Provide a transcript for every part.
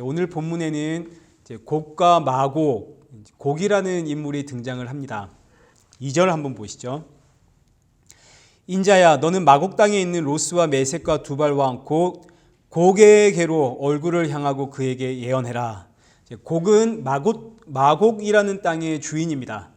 오늘 본문에는 곡과 마곡, 곡이라는 인물이 등장을 합니다. 2절 한번 보시죠. 인자야 너는 마곡 땅에 있는 로스와 메색과 두발 왕곧 곡에게로 얼굴을 향하고 그에게 예언해라. 곡은 마곡 마곡이라는 땅의 주인입니다.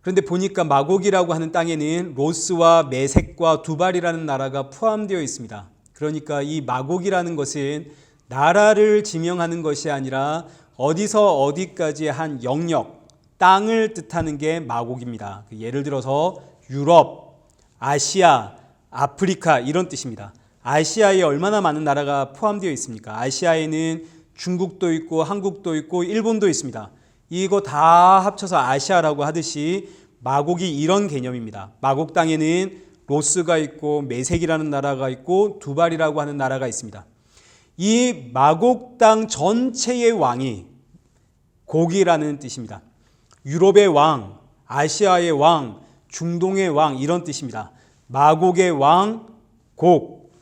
그런데 보니까 마곡이라고 하는 땅에는 로스와 메색과 두발이라는 나라가 포함되어 있습니다. 그러니까 이 마곡이라는 것은 나라를 지명하는 것이 아니라 어디서 어디까지의 한 영역, 땅을 뜻하는 게 마곡입니다. 예를 들어서 유럽, 아시아, 아프리카 이런 뜻입니다. 아시아에 얼마나 많은 나라가 포함되어 있습니까? 아시아에는 중국도 있고 한국도 있고 일본도 있습니다. 이거 다 합쳐서 아시아라고 하듯이 마곡이 이런 개념입니다. 마곡 땅에는 로스가 있고 메색이라는 나라가 있고 두발이라고 하는 나라가 있습니다. 이 마곡 땅 전체의 왕이 곡이라는 뜻입니다. 유럽의 왕, 아시아의 왕, 중동의 왕 이런 뜻입니다. 마곡의 왕, 곡.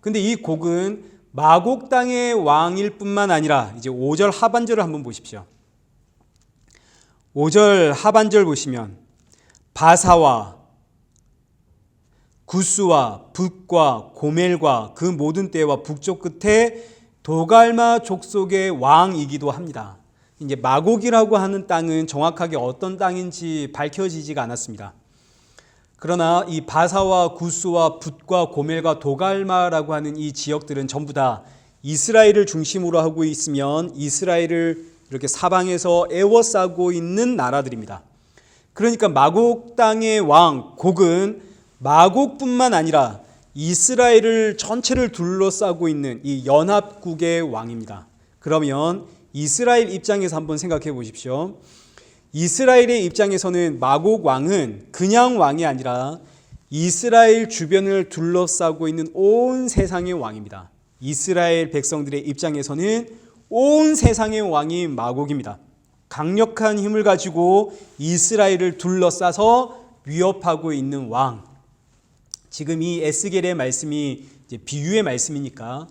근데 이 곡은 마곡 땅의 왕일 뿐만 아니라 이제 5절 하반절을 한번 보십시오. 5절 하반절 보시면 바사와 구스와 붓과 고멜과 그 모든 때와 북쪽 끝에 도갈마 족속의 왕이기도 합니다. 이제 마곡이라고 하는 땅은 정확하게 어떤 땅인지 밝혀지지가 않았습니다. 그러나 이 바사와 구스와 붓과 고멜과 도갈마라고 하는 이 지역들은 전부 다 이스라엘을 중심으로 하고 있으면 이스라엘을 이렇게 사방에서 애워싸고 있는 나라들입니다. 그러니까 마곡 땅의 왕 곡은 마곡뿐만 아니라 이스라엘을 전체를 둘러싸고 있는 이 연합국의 왕입니다. 그러면 이스라엘 입장에서 한번 생각해 보십시오. 이스라엘의 입장에서는 마곡 왕은 그냥 왕이 아니라 이스라엘 주변을 둘러싸고 있는 온 세상의 왕입니다. 이스라엘 백성들의 입장에서는 온 세상의 왕이 마곡입니다. 강력한 힘을 가지고 이스라엘을 둘러싸서 위협하고 있는 왕. 지금 이 에스겔의 말씀이 비유의 말씀이니까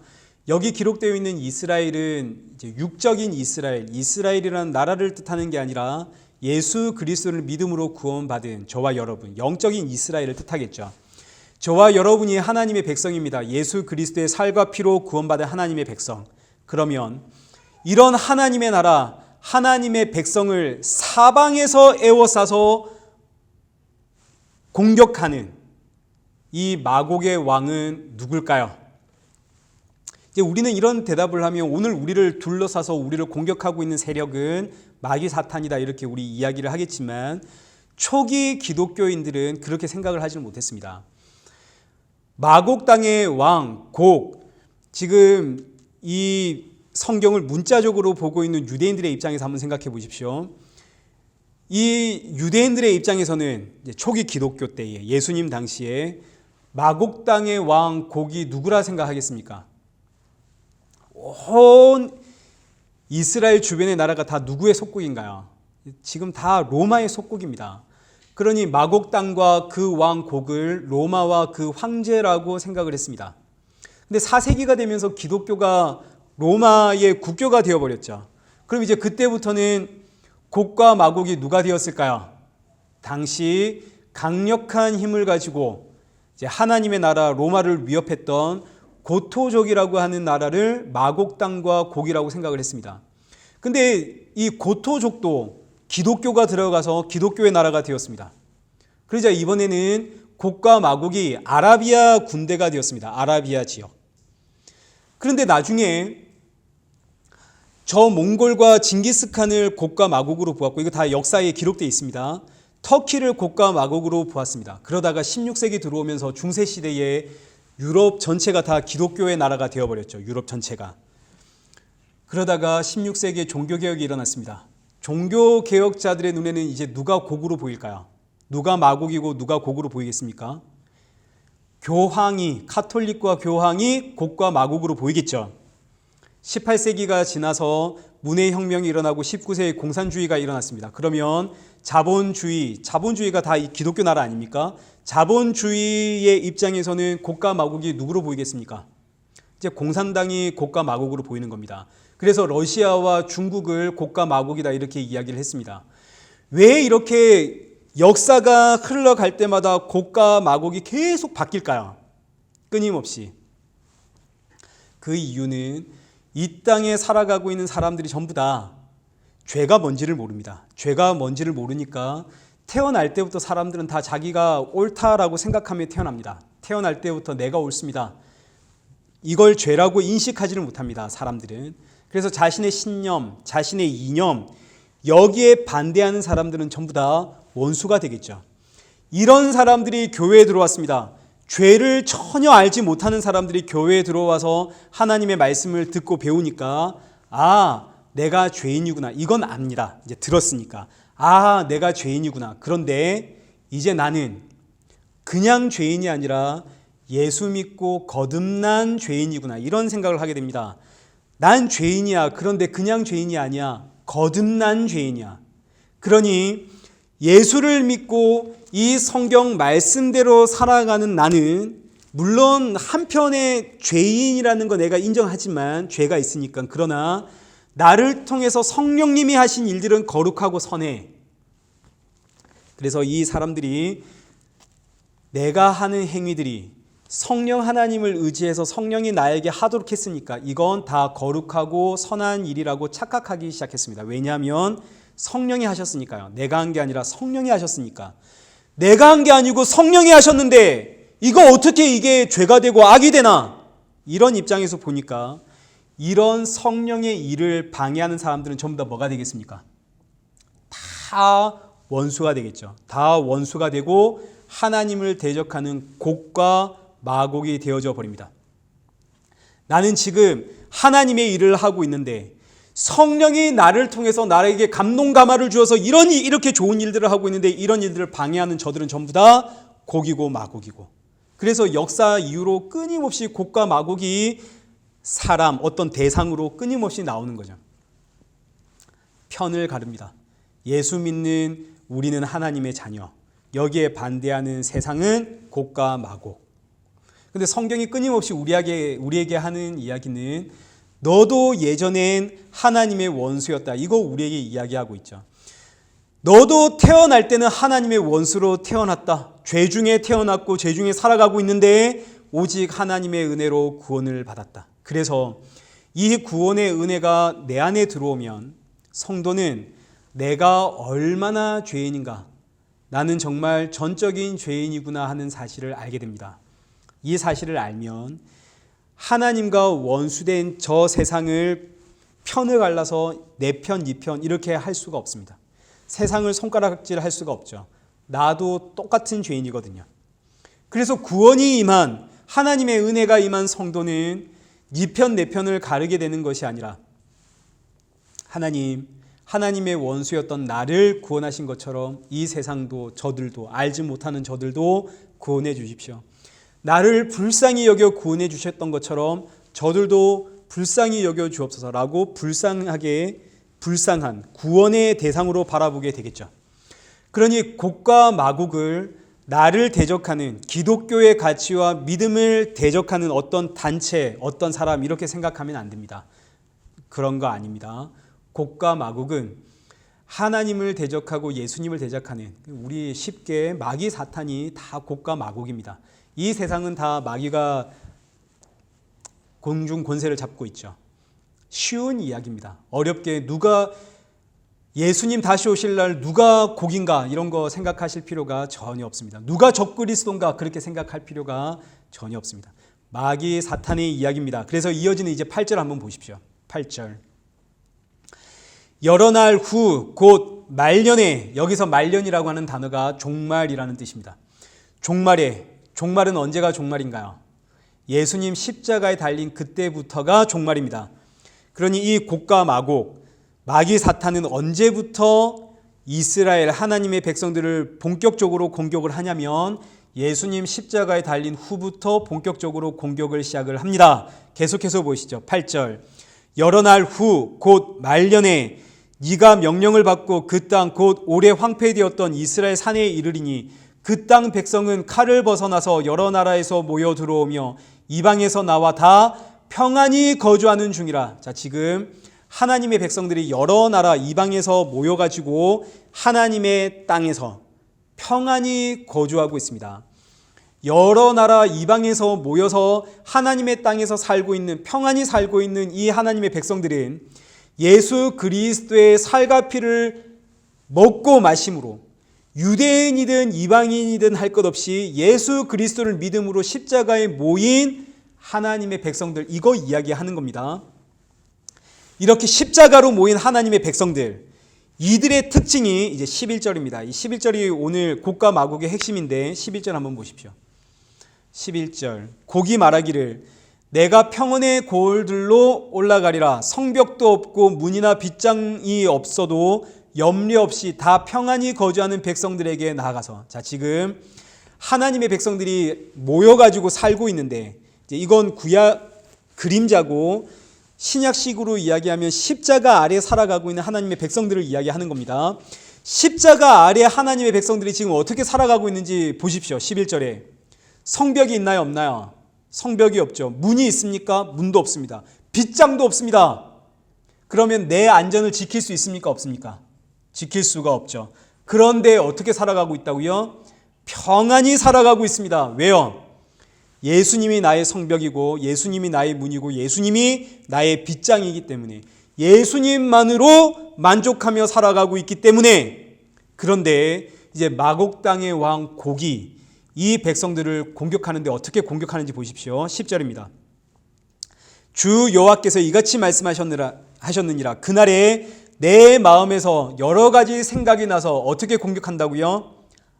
여기 기록되어 있는 이스라엘은 육적인 이스라엘, 이스라엘이라는 나라를 뜻하는 게 아니라 예수 그리스도를 믿음으로 구원받은 저와 여러분, 영적인 이스라엘을 뜻하겠죠. 저와 여러분이 하나님의 백성입니다. 예수 그리스도의 살과 피로 구원받은 하나님의 백성. 그러면 이런 하나님의 나라, 하나님의 백성을 사방에서 애워싸서 공격하는 이 마곡의 왕은 누굴까요? 이제 우리는 이런 대답을 하면 오늘 우리를 둘러싸서 우리를 공격하고 있는 세력은 마귀 사탄이다 이렇게 우리 이야기를 하겠지만 초기 기독교인들은 그렇게 생각을 하지 못했습니다. 마곡 땅의 왕, 곡, 지금 이 성경을 문자적으로 보고 있는 유대인들의 입장에서 한번 생각해 보십시오. 이 유대인들의 입장에서는 초기 기독교 때에 예수님 당시에 마곡 땅의 왕 곡이 누구라 생각하겠습니까? 온 이스라엘 주변의 나라가 다 누구의 속국인가요? 지금 다 로마의 속국입니다. 그러니 마곡 땅과 그 왕 곡을 로마와 그 황제라고 생각을 했습니다. 근데 4세기가 되면서 기독교가 로마의 국교가 되어버렸죠. 그럼 이제 그때부터는 곡과 마곡이 누가 되었을까요? 당시 강력한 힘을 가지고 이제 하나님의 나라 로마를 위협했던 고토족이라고 하는 나라를 마곡 땅과 곡이라고 생각을 했습니다. 근데 이 고토족도 기독교가 들어가서 기독교의 나라가 되었습니다. 그러자 이번에는 곡과 마곡이 아라비아 군대가 되었습니다. 아라비아 지역. 그런데 나중에 저 몽골과 징기스칸을 곡과 마곡으로 보았고 이거 다 역사에 기록되어 있습니다. 터키를 곡과 마곡으로 보았습니다. 그러다가 16세기 들어오면서 중세 시대에 유럽 전체가 다 기독교의 나라가 되어버렸죠. 유럽 전체가. 그러다가 16세기에 종교개혁이 일어났습니다. 종교개혁자들의 눈에는 이제 누가 곡으로 보일까요? 누가 마곡이고 누가 곡으로 보이겠습니까? 교황이, 카톨릭과 교황이 곡과 마곡으로 보이겠죠. 18세기가 지나서 문해혁명이 일어나고 19세기 공산주의가 일어났습니다. 그러면 자본주의, 자본주의가 다 이 기독교 나라 아닙니까? 자본주의의 입장에서는 곡과 마곡이 누구로 보이겠습니까? 이제 공산당이 고가 마곡으로 보이는 겁니다. 그래서 러시아와 중국을 고가 마곡이다 이렇게 이야기를 했습니다. 왜 이렇게 역사가 흘러갈 때마다 고가 마곡이 계속 바뀔까요? 끊임없이. 그 이유는 이 땅에 살아가고 있는 사람들이 전부 다 죄가 뭔지를 모릅니다. 죄가 뭔지를 모르니까 태어날 때부터 사람들은 다 자기가 옳다라고 생각하며 태어납니다. 태어날 때부터 내가 옳습니다. 이걸 죄라고 인식하지를 못합니다. 사람들은. 그래서 자신의 신념, 자신의 이념, 여기에 반대하는 사람들은 전부 다 원수가 되겠죠. 이런 사람들이 교회에 들어왔습니다. 죄를 전혀 알지 못하는 사람들이 교회에 들어와서 하나님의 말씀을 듣고 배우니까 아, 내가 죄인이구나. 이건 압니다. 이제 들었으니까. 아, 내가 죄인이구나. 그런데 이제 나는 그냥 죄인이 아니라 예수 믿고 거듭난 죄인이구나. 이런 생각을 하게 됩니다. 난 죄인이야. 그런데 그냥 죄인이 아니야. 거듭난 죄인이야. 그러니 예수를 믿고 이 성경 말씀대로 살아가는 나는 물론 한편의 죄인이라는 거 내가 인정하지만 죄가 있으니까 그러나 나를 통해서 성령님이 하신 일들은 거룩하고 선해. 그래서 이 사람들이 내가 하는 행위들이 성령 하나님을 의지해서 성령이 나에게 하도록 했으니까 이건 다 거룩하고 선한 일이라고 착각하기 시작했습니다. 왜냐하면 성령이 하셨으니까요. 내가 한 게 아니라 성령이 하셨으니까. 내가 한 게 아니고 성령이 하셨는데 이거 어떻게 이게 죄가 되고 악이 되나? 이런 입장에서 보니까 이런 성령의 일을 방해하는 사람들은 전부 다 뭐가 되겠습니까? 다 원수가 되겠죠. 다 원수가 되고 하나님을 대적하는 곡과 마곡이 되어져 버립니다. 나는 지금 하나님의 일을 하고 있는데 성령이 나를 통해서 나에게 감동 감화를 주어서 이런 이렇게 좋은 일들을 하고 있는데 이런 일들을 방해하는 저들은 전부 다 곡이고 마곡이고 그래서 역사 이후로 끊임없이 곡과 마곡이 사람 어떤 대상으로 끊임없이 나오는 거죠. 편을 가릅니다. 예수 믿는 우리는 하나님의 자녀. 여기에 반대하는 세상은 곡과 마곡. 근데 성경이 끊임없이 우리에게 우리에게 하는 이야기는 너도 예전엔 하나님의 원수였다. 이거 우리에게 이야기하고 있죠. 너도 태어날 때는 하나님의 원수로 태어났다. 죄 중에 태어났고 죄 중에 살아가고 있는데 오직 하나님의 은혜로 구원을 받았다. 그래서 이 구원의 은혜가 내 안에 들어오면 성도는 내가 얼마나 죄인인가, 나는 정말 전적인 죄인이구나 하는 사실을 알게 됩니다. 이 사실을 알면 하나님과 원수된 저 세상을 편을 갈라서 내 편, 네편 이렇게 할 수가 없습니다. 세상을 손가락질 할 수가 없죠. 나도 똑같은 죄인이거든요. 그래서 구원이 임한 하나님의 은혜가 임한 성도는 네 편, 내 편을 가르게 되는 것이 아니라 하나님, 하나님의 원수였던 나를 구원하신 것처럼 이 세상도 저들도 알지 못하는 저들도 구원해 주십시오. 나를 불쌍히 여겨 구원해 주셨던 것처럼 저들도 불쌍히 여겨 주옵소서라고 불쌍하게 불쌍한 구원의 대상으로 바라보게 되겠죠. 그러니 곡과 마곡을 나를 대적하는 기독교의 가치와 믿음을 대적하는 어떤 단체, 어떤 사람 이렇게 생각하면 안 됩니다. 그런 거 아닙니다. 곡과 마곡은 하나님을 대적하고 예수님을 대적하는 우리 쉽게 마귀 사탄이 다 곡과 마곡입니다. 이 세상은 다 마귀가 공중 권세를 잡고 있죠. 쉬운 이야기입니다. 어렵게 누가 예수님 다시 오실 날 누가 곡인가 이런 거 생각하실 필요가 전혀 없습니다. 누가 적그리스도인가 그렇게 생각할 필요가 전혀 없습니다. 마귀 사탄의 이야기입니다. 그래서 이어지는 이제 8절 한번 보십시오. 8절. 여러 날 후 곧 말년에 여기서 말년이라고 하는 단어가 종말이라는 뜻입니다. 종말에 종말은 언제가 종말인가요? 예수님 십자가에 달린 그때부터가 종말입니다. 그러니 이 곡과 마곡, 마귀 사탄은 언제부터 이스라엘 하나님의 백성들을 본격적으로 공격을 하냐면 예수님 십자가에 달린 후부터 본격적으로 공격을 시작을 합니다. 계속해서 보시죠. 8절. 여러 날 후 곧 말년에 네가 명령을 받고 그 땅 곧 오래 황폐되었던 이스라엘 산에 이르리니 그 땅 백성은 칼을 벗어나서 여러 나라에서 모여 들어오며 이방에서 나와 다 평안히 거주하는 중이라. 자, 지금 하나님의 백성들이 여러 나라 이방에서 모여가지고 하나님의 땅에서 평안히 거주하고 있습니다. 여러 나라 이방에서 모여서 하나님의 땅에서 살고 있는 평안히 살고 있는 이 하나님의 백성들은 예수 그리스도의 살과 피를 먹고 마심으로 유대인이든 이방인이든 할 것 없이 예수 그리스도를 믿음으로 십자가에 모인 하나님의 백성들 이거 이야기하는 겁니다. 이렇게 십자가로 모인 하나님의 백성들 이들의 특징이 이제 11절입니다. 이 11절이 오늘 곡과 마곡의 핵심인데 11절 한번 보십시오. 11절 곡이 말하기를 내가 평원의 고을들로 올라가리라 성벽도 없고 문이나 빗장이 없어도 염려 없이 다 평안히 거주하는 백성들에게 나아가서 자 지금 하나님의 백성들이 모여가지고 살고 있는데 이건 구약 그림자고 신약식으로 이야기하면 십자가 아래 살아가고 있는 하나님의 백성들을 이야기하는 겁니다. 십자가 아래 하나님의 백성들이 지금 어떻게 살아가고 있는지 보십시오. 11절에 성벽이 있나요, 없나요? 성벽이 없죠. 문이 있습니까? 문도 없습니다. 빗장도 없습니다. 그러면 내 안전을 지킬 수 있습니까? 없습니까? 지킬 수가 없죠. 그런데 어떻게 살아가고 있다고요? 평안히 살아가고 있습니다. 왜요? 예수님이 나의 성벽이고 예수님이 나의 문이고 예수님이 나의 빗장이기 때문에 예수님만으로 만족하며 살아가고 있기 때문에 그런데 이제 마곡 땅의 왕 고기 이 백성들을 공격하는데 어떻게 공격하는지 보십시오. 10절입니다. 주 여호와께서 이같이 말씀하셨느라 하셨느니라 그날에 내 마음에서 여러 가지 생각이 나서 어떻게 공격한다고요?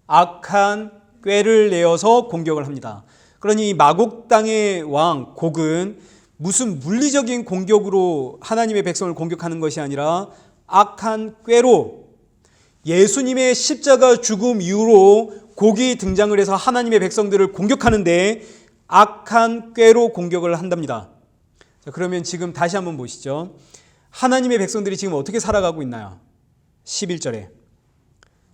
악한 꾀를 내어서 공격을 합니다. 그러니 마곡 땅의 왕 곡은 무슨 물리적인 공격으로 하나님의 백성을 공격하는 것이 아니라 악한 꾀로 예수님의 십자가 죽음 이후로 곡이 등장을 해서 하나님의 백성들을 공격하는데 악한 꾀로 공격을 한답니다. 자, 그러면 지금 다시 한번 보시죠. 하나님의 백성들이 지금 어떻게 살아가고 있나요? 11절에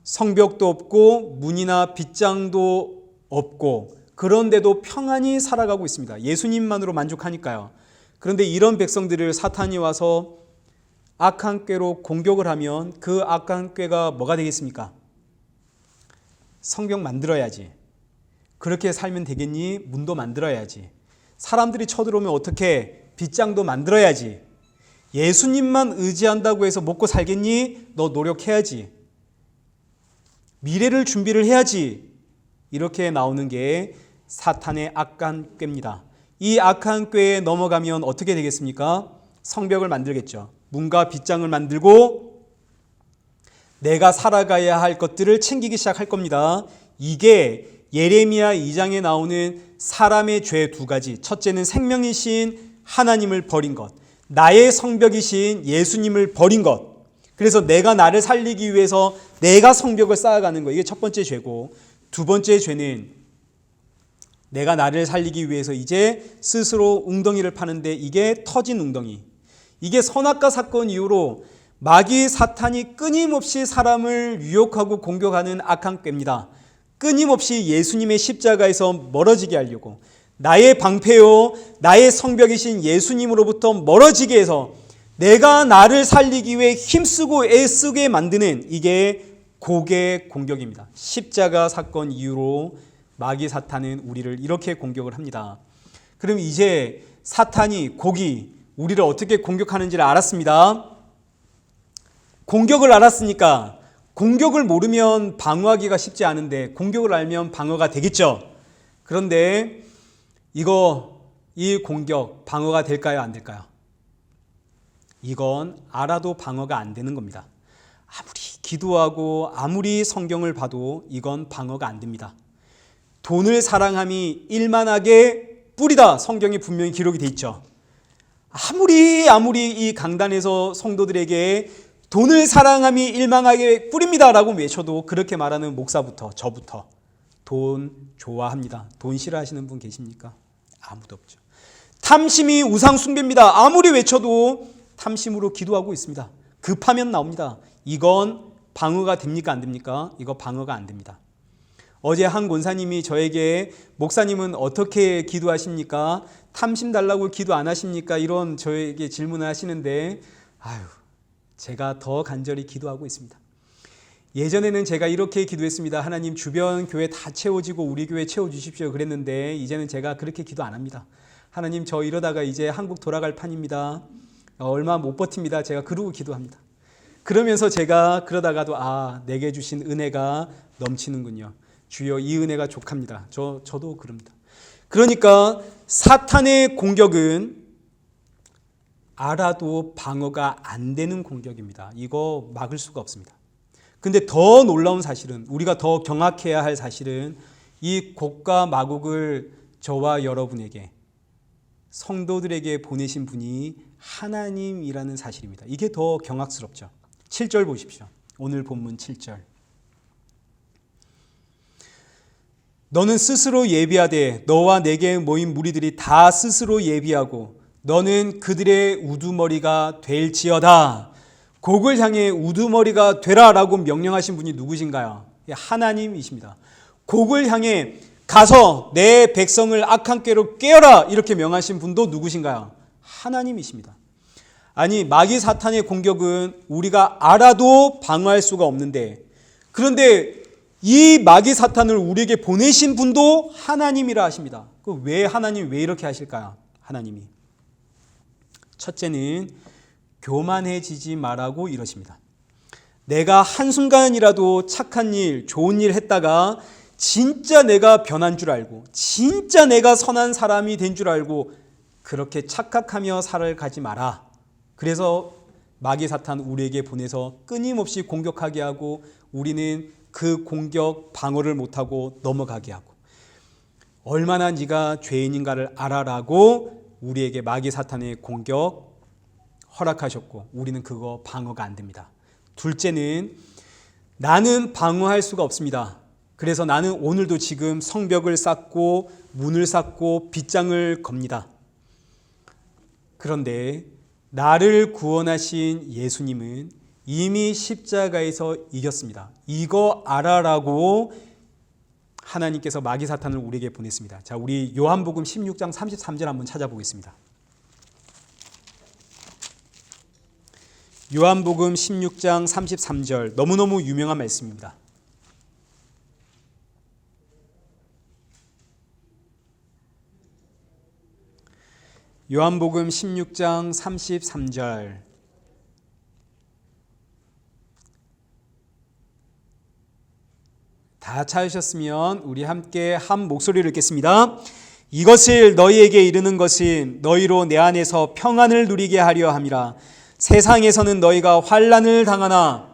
성벽도 없고 문이나 빗장도 없고 그런데도 평안히 살아가고 있습니다. 예수님만으로 만족하니까요. 그런데 이런 백성들을 사탄이 와서 악한 꾀로 공격을 하면 그 악한 꾀가 뭐가 되겠습니까? 성벽 만들어야지. 그렇게 살면 되겠니? 문도 만들어야지. 사람들이 쳐들어오면 어떻게 빗장도 만들어야지. 예수님만 의지한다고 해서 먹고 살겠니? 너 노력해야지. 미래를 준비를 해야지. 이렇게 나오는 게 사탄의 악한 꾀입니다. 이 악한 꾀에 넘어가면 어떻게 되겠습니까? 성벽을 만들겠죠. 문과 빗장을 만들고 내가 살아가야 할 것들을 챙기기 시작할 겁니다. 이게 예레미야 2장에 나오는 사람의 죄 두 가지. 첫째는 생명이신 하나님을 버린 것. 나의 성벽이신 예수님을 버린 것. 그래서 내가 나를 살리기 위해서 내가 성벽을 쌓아가는 거. 이게 첫 번째 죄고. 두 번째 죄는 내가 나를 살리기 위해서 이제 스스로 웅덩이를 파는데 이게 터진 웅덩이. 이게 선악과 사건 이후로 마귀 사탄이 끊임없이 사람을 유혹하고 공격하는 악한 꾀입니다. 끊임없이 예수님의 십자가에서 멀어지게 하려고 나의 방패요, 나의 성벽이신 예수님으로부터 멀어지게 해서 내가 나를 살리기 위해 힘쓰고 애쓰게 만드는 이게 곡의 공격입니다. 십자가 사건 이후로 마귀 사탄은 우리를 이렇게 공격을 합니다. 그럼 이제 사탄이 곡이 우리를 어떻게 공격하는지를 알았습니다. 공격을 알았으니까 공격을 모르면 방어하기가 쉽지 않은데 공격을 알면 방어가 되겠죠. 그런데 이거 이 공격 방어가 될까요? 안 될까요? 이건 알아도 방어가 안 되는 겁니다. 아무리 기도하고 아무리 성경을 봐도 이건 방어가 안 됩니다. 돈을 사랑함이 일만하게 뿌리다 성경에 분명히 기록이 돼 있죠. 아무리 아무리 이 강단에서 성도들에게 돈을 사랑함이 일망하게 뿌립니다라고 외쳐도 그렇게 말하는 목사부터 저부터 돈 좋아합니다. 돈 싫어하시는 분 계십니까? 아무도 없죠. 탐심이 우상 숭배입니다. 아무리 외쳐도 탐심으로 기도하고 있습니다. 급하면 나옵니다. 이건 방어가 됩니까 안 됩니까? 이거 방어가 안 됩니다. 어제 한 권사님이 저에게 목사님은 어떻게 기도하십니까? 탐심 달라고 기도 안 하십니까? 이런 저에게 질문을 하시는데 아유, 제가 더 간절히 기도하고 있습니다. 예전에는 제가 이렇게 기도했습니다. 하나님 주변 교회 다 채워지고 우리 교회 채워 주십시오. 그랬는데 이제는 제가 그렇게 기도 안 합니다. 하나님 저 이러다가 이제 한국 돌아갈 판입니다. 어, 얼마 못 버팁니다. 제가 그러고 기도합니다. 그러면서 제가 그러다가도 아 내게 주신 은혜가 넘치는군요. 주여 이 은혜가 족합니다. 저 저도 그럽니다. 그러니까 사탄의 공격은 알아도 방어가 안 되는 공격입니다. 이거 막을 수가 없습니다. 근데 더 놀라운 사실은 우리가 더 경악해야 할 사실은 이 곡과 마곡을 저와 여러분에게 성도들에게 보내신 분이 하나님이라는 사실입니다. 이게 더 경악스럽죠. 7절 보십시오. 오늘 본문 7절. 너는 스스로 예비하되 너와 내게 모인 무리들이 다 스스로 예비하고 너는 그들의 우두머리가 될지어다. 곡을 향해 우두머리가 되라라고 명령하신 분이 누구신가요? 하나님이십니다. 곡을 향해 가서 내 백성을 악한 꾀로 깨어라 이렇게 명하신 분도 누구신가요? 하나님이십니다. 아니 마귀 사탄의 공격은 우리가 알아도 방어할 수가 없는데 그런데 이 마귀 사탄을 우리에게 보내신 분도 하나님이라 하십니다. 그왜 하나님 왜 이렇게 하실까요? 하나님이 첫째는 교만해지지 말라고 이러십니다. 내가 한순간이라도 착한 일, 좋은 일 했다가 진짜 내가 변한 줄 알고, 진짜 내가 선한 사람이 된 줄 알고, 그렇게 착각하며 살아가지 마라. 그래서 마귀 사탄 우리에게 보내서 끊임없이 공격하게 하고, 우리는 그 공격 방어를 못하고 넘어가게 하고, 얼마나 네가 죄인인가를 알아라고 우리에게 마귀 사탄의 공격 허락하셨고 우리는 그거 방어가 안 됩니다. 둘째는 나는 방어할 수가 없습니다. 그래서 나는 오늘도 지금 성벽을 쌓고 문을 쌓고 빗장을 겁니다. 그런데 나를 구원하신 예수님은 이미 십자가에서 이겼습니다. 이거 알아라고 하나님께서 마귀 사탄을 우리에게 보냈습니다. 자, 우리 요한복음 16장 33절 한번 찾아보겠습니다. 요한복음 16장 33절 너무너무 유명한 말씀입니다. 요한복음 16장 33절 다 찾으셨으면 우리 함께 한 목소리를 읽겠습니다. 이것을 너희에게 이르는 것은 너희로 내 안에서 평안을 누리게 하려 함이라. 세상에서는 너희가 환란을 당하나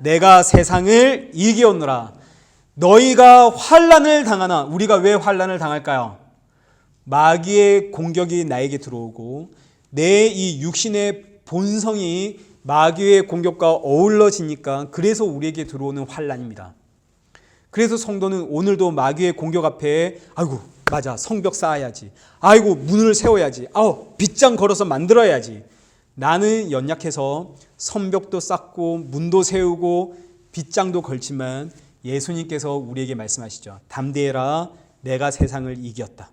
내가 세상을 이기었노라. 너희가 환란을 당하나 우리가 왜 환란을 당할까요? 마귀의 공격이 나에게 들어오고 내 이 육신의 본성이 마귀의 공격과 어울러지니까 그래서 우리에게 들어오는 환란입니다. 그래서 성도는 오늘도 마귀의 공격 앞에 아이고 맞아 성벽 쌓아야지 아이고 문을 세워야지 아우 빗장 걸어서 만들어야지 나는 연약해서 성벽도 쌓고 문도 세우고 빗장도 걸지만 예수님께서 우리에게 말씀하시죠. 담대해라. 내가 세상을 이겼다.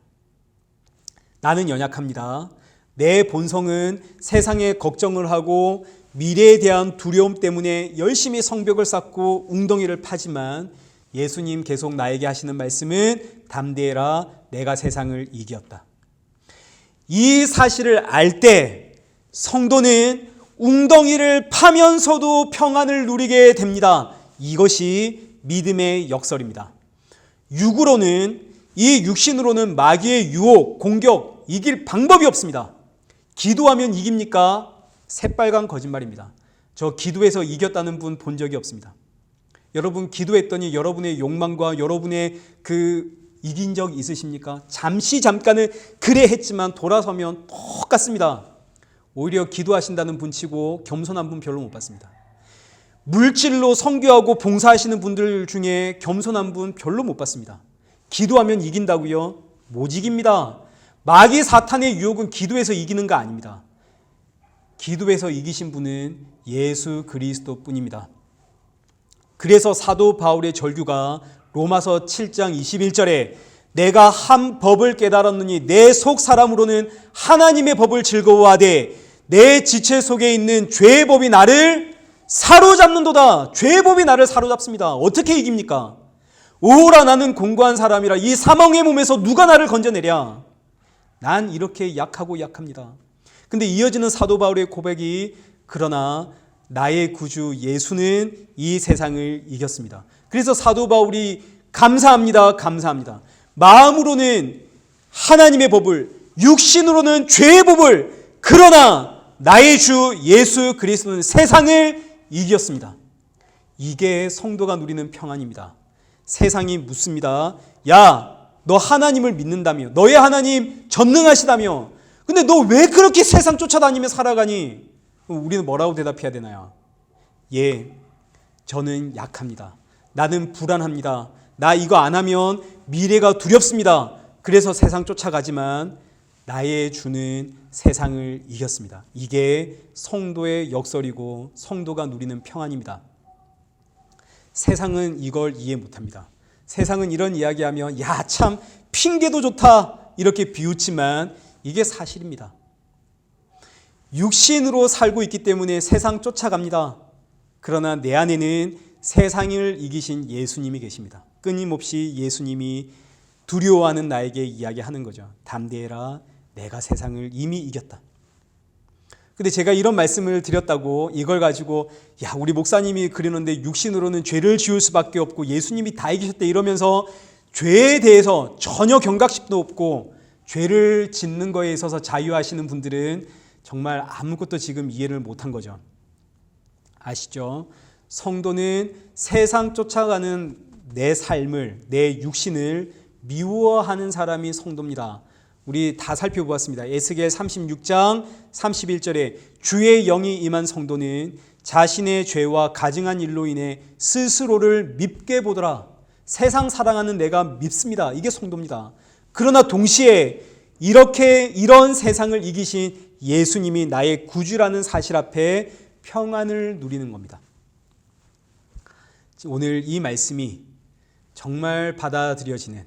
나는 연약합니다. 내 본성은 세상에 걱정을 하고 미래에 대한 두려움 때문에 열심히 성벽을 쌓고 웅덩이를 파지만 예수님 계속 나에게 하시는 말씀은 담대해라. 내가 세상을 이겼다. 이 사실을 알때 성도는 웅덩이를 파면서도 평안을 누리게 됩니다. 이것이 믿음의 역설입니다. 육으로는 이 육신으로는 마귀의 유혹, 공격 이길 방법이 없습니다. 기도하면 이깁니까? 새빨간 거짓말입니다. 저 기도해서 이겼다는 분 본 적이 없습니다. 여러분 기도했더니 여러분의 욕망과 여러분의 그 이긴 적 있으십니까? 잠시 잠깐은 그래 했지만 돌아서면 똑같습니다. 오히려 기도하신다는 분치고 겸손한 분 별로 못 봤습니다. 물질로 성교하고 봉사하시는 분들 중에 겸손한 분 별로 못 봤습니다. 기도하면 이긴다고요? 못 이깁니다. 마귀 사탄의 유혹은 기도해서 이기는 거 아닙니다. 기도해서 이기신 분은 예수 그리스도 뿐입니다. 그래서 사도 바울의 절규가 로마서 7장 21절에 내가 한 법을 깨달았느니 내 속 사람으로는 하나님의 법을 즐거워하되 내 지체 속에 있는 죄의 법이 나를 사로잡는도다. 죄의 법이 나를 사로잡습니다. 어떻게 이깁니까? 오라 나는 공고한 사람이라 이 사망의 몸에서 누가 나를 건져내랴? 난 이렇게 약하고 약합니다. 근데 이어지는 사도 바울의 고백이 그러나 나의 구주 예수는 이 세상을 이겼습니다. 그래서 사도 바울이 감사합니다. 감사합니다. 마음으로는 하나님의 법을 육신으로는 죄의 법을 그러나 나의 주 예수 그리스도는 세상을 이겼습니다. 이게 성도가 누리는 평안입니다. 세상이 묻습니다. 야, 너 하나님을 믿는다며. 너의 하나님 전능하시다며. 근데 너 왜 그렇게 세상 쫓아다니며 살아가니? 우리는 뭐라고 대답해야 되나요? 예, 저는 약합니다. 나는 불안합니다. 나 이거 안 하면 미래가 두렵습니다. 그래서 세상 쫓아가지만 나의 주는 세상을 이겼습니다. 이게 성도의 역설이고 성도가 누리는 평안입니다. 세상은 이걸 이해 못합니다. 세상은 이런 이야기하면 야 참 핑계도 좋다 이렇게 비웃지만 이게 사실입니다. 육신으로 살고 있기 때문에 세상 쫓아갑니다. 그러나 내 안에는 세상을 이기신 예수님이 계십니다. 끊임없이 예수님이 두려워하는 나에게 이야기하는 거죠. 담대해라. 내가 세상을 이미 이겼다. 근데 제가 이런 말씀을 드렸다고 이걸 가지고 야 우리 목사님이 그러는데 육신으로는 죄를 지을 수밖에 없고 예수님이 다 이기셨대 이러면서 죄에 대해서 전혀 경각심도 없고 죄를 짓는 거에 있어서 자유하시는 분들은 정말 아무것도 지금 이해를 못한 거죠. 아시죠? 성도는 세상 쫓아가는 내 삶을 내 육신을 미워하는 사람이 성도입니다. 우리 다 살펴보았습니다. 에스겔 36장 31절에 주의 영이 임한 성도는 자신의 죄와 가증한 일로 인해 스스로를 밉게 보더라. 세상 사랑하는 내가 밉습니다. 이게 성도입니다. 그러나 동시에 이렇게 이런 세상을 이기신 예수님이 나의 구주라는 사실 앞에 평안을 누리는 겁니다. 오늘 이 말씀이 정말 받아들여지는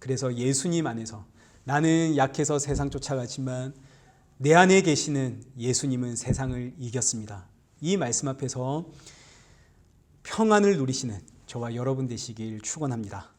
그래서 예수님 안에서 나는 약해서 세상 쫓아가지만 내 안에 계시는 예수님은 세상을 이겼습니다. 이 말씀 앞에서 평안을 누리시는 저와 여러분 되시길 축원합니다.